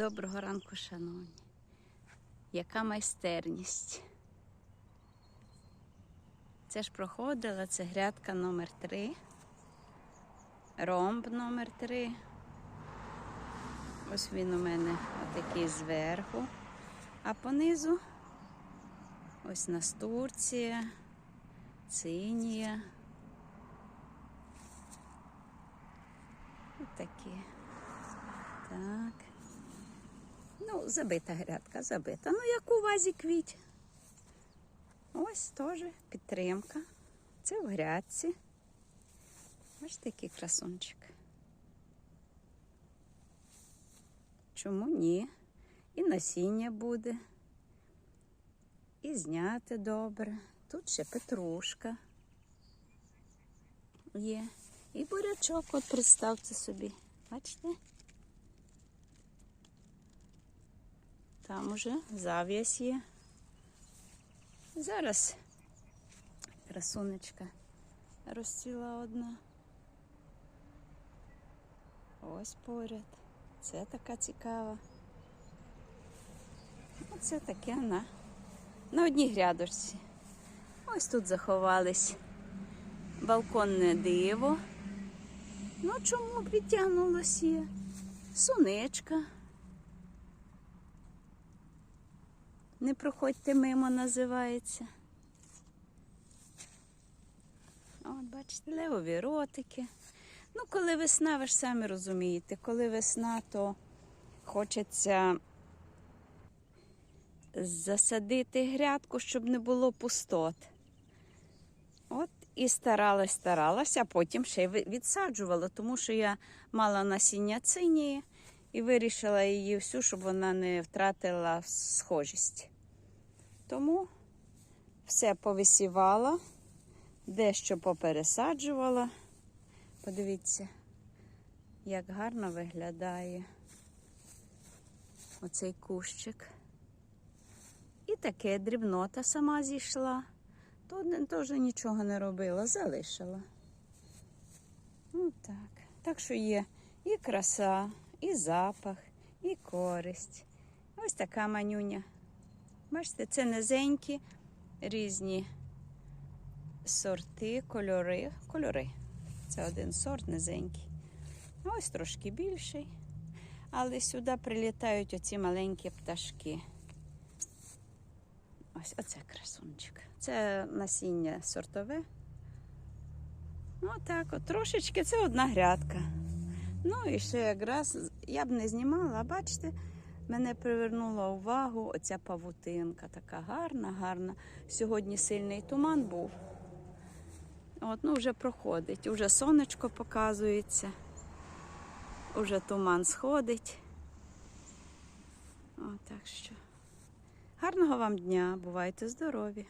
Доброго ранку, шановні. Яка майстерність? Це ж проходила, це грядка номер 3 ромб номер 3 Ось він у мене отакий зверху. А понизу ось настурція, цинія. Ось такі. Так. Ну, забита грядка, забита. Ну, як у вазі квіть. Ось теж підтримка. Це в грядці. Ось такий красунчик. Чому ні? І насіння буде. І зняти добре. Тут ще петрушка є. І бурячок, от представте собі. Бачите? Там уже зав'яз є. Зараз красунечка розцвіла одна. Ось поряд. Це така цікава. Оце таке на, на одній грядочці. Ось тут заховались балконне диво. Ну чому притягнулося? Сонечка. Не проходьте мимо, називається. От, бачите, левові ротики. Ну, коли весна, ви ж самі розумієте, коли весна, то хочеться засадити грядку, щоб не було пустот. От і старалась, старалась, а потім ще й відсаджувала, тому що я мала насіння цинії і вирішила її всю, щоб вона не втратила схожість. Тому все повисівала, дещо попересаджувала. Подивіться, як гарно виглядає оцей кущик. І таке дрібнота сама зійшла. То теж нічого не робила, залишила. Ну так. Так що є і краса, і запах, і користь. Ось така манюня. Бачите, це низенькі різні сорти, кольори. Кольори. Це один сорт низенький. Ось трошки більший. Але сюди прилітають оці маленькі пташки. Ось оце красунчик. Це насіння сортове. Ну так, от трошечки це одна грядка. Ну і ще якраз я б не знімала, бачите, мене привернула увагу оця павутинка. Така гарна, гарна. Сьогодні сильний туман був. От, ну вже проходить, уже сонечко показується, уже туман сходить. О, так що. Гарного вам дня, бувайте здорові!